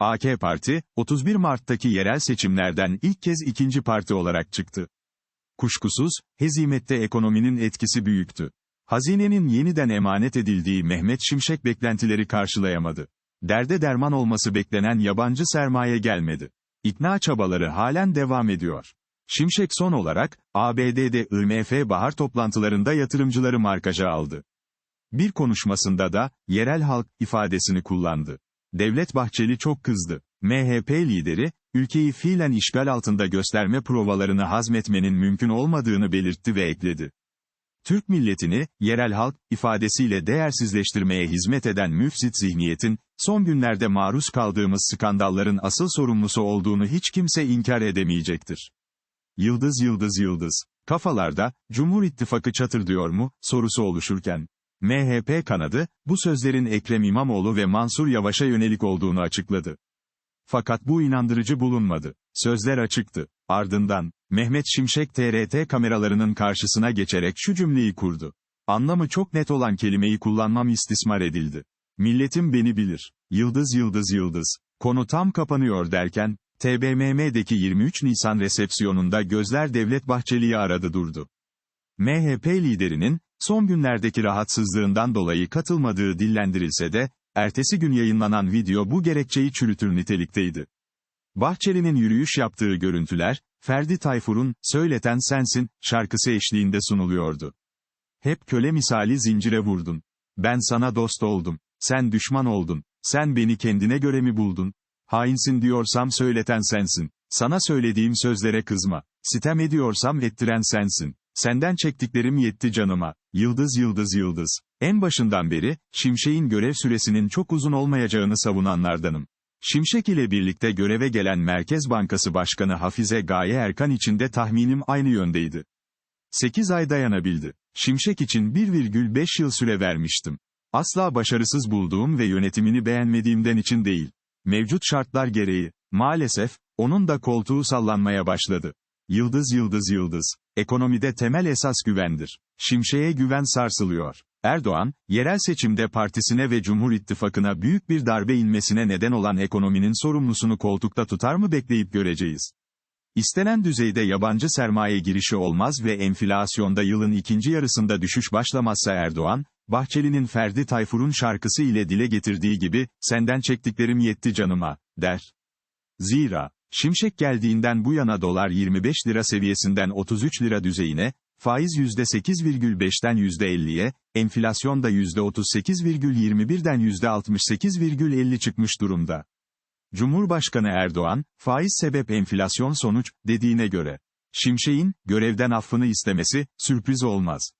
AK Parti, 31 Mart'taki yerel seçimlerden ilk kez ikinci parti olarak çıktı. Kuşkusuz, hezimette ekonominin etkisi büyüktü. Hazinenin yeniden emanet edildiği Mehmet Şimşek beklentileri karşılayamadı. Derde derman olması beklenen yabancı sermaye gelmedi. İkna çabaları halen devam ediyor. Şimşek son olarak, ABD'de IMF bahar toplantılarında yatırımcıları markaja aldı. Bir konuşmasında da, yerel halk, ifadesini kullandı. Devlet Bahçeli çok kızdı. MHP lideri, ülkeyi fiilen işgal altında gösterme provalarını hazmetmenin mümkün olmadığını belirtti ve ekledi. Türk milletini, yerel halk, ifadesiyle değersizleştirmeye hizmet eden müfsit zihniyetin, son günlerde maruz kaldığımız skandalların asıl sorumlusu olduğunu hiç kimse inkar edemeyecektir. Yıldız yıldız yıldız. Kafalarda, Cumhur İttifakı çatırdıyor mu, sorusu oluşurken. MHP kanadı, bu sözlerin Ekrem İmamoğlu ve Mansur Yavaş'a yönelik olduğunu açıkladı. Fakat bu inandırıcı bulunmadı. Sözler açıktı. Ardından, Mehmet Şimşek TRT kameralarının karşısına geçerek şu cümleyi kurdu. Anlamı çok net olan kelimeyi kullanmam istismar edildi. Milletim beni bilir. Yıldız yıldız yıldız. Konu tam kapanıyor derken, TBMM'deki 23 Nisan resepsiyonunda gözler Devlet Bahçeli'yi aradı durdu. MHP liderinin, son günlerdeki rahatsızlığından dolayı katılmadığı dillendirilse de, ertesi gün yayınlanan video bu gerekçeyi çürütür nitelikteydi. Bahçeli'nin yürüyüş yaptığı görüntüler, Ferdi Tayfur'un, Söyleten Sensin, şarkısı eşliğinde sunuluyordu. Hep köle misali zincire vurdun. Ben sana dost oldum. Sen düşman oldun. Sen beni kendine göre mi buldun? Hainsin diyorsam söyleten sensin. Sana söylediğim sözlere kızma. Sitem ediyorsam ettiren sensin. Senden çektiklerim yetti canıma. Yıldız yıldız yıldız. En başından beri, Şimşek'in görev süresinin çok uzun olmayacağını savunanlardanım. Şimşek ile birlikte göreve gelen Merkez Bankası Başkanı Hafize Gaye Erkan için de tahminim aynı yöndeydi. 8 ay dayanabildi. Şimşek için 1,5 yıl süre vermiştim. Asla başarısız bulduğum ve yönetimini beğenmediğimden için değil. Mevcut şartlar gereği, maalesef, onun da koltuğu sallanmaya başladı. Yıldız yıldız yıldız. Ekonomide temel esas güvendir. Şimşek'e güven sarsılıyor. Erdoğan, yerel seçimde partisine ve Cumhur İttifakı'na büyük bir darbe inmesine neden olan ekonominin sorumlusunu koltukta tutar mı bekleyip göreceğiz. İstenen düzeyde yabancı sermaye girişi olmaz ve enflasyonda yılın ikinci yarısında düşüş başlamazsa Erdoğan, Bahçeli'nin Ferdi Tayfur'un şarkısı ile dile getirdiği gibi, senden çektiklerim yetti canıma, der. Zira, Şimşek geldiğinden bu yana dolar 25 lira seviyesinden 33 lira düzeyine, faiz %8,5'ten %50'ye, enflasyon da %38,21'den %68,50 çıkmış durumda. Cumhurbaşkanı Erdoğan, faiz sebep enflasyon sonuç, dediğine göre, Şimşek'in, görevden affını istemesi, sürpriz olmaz.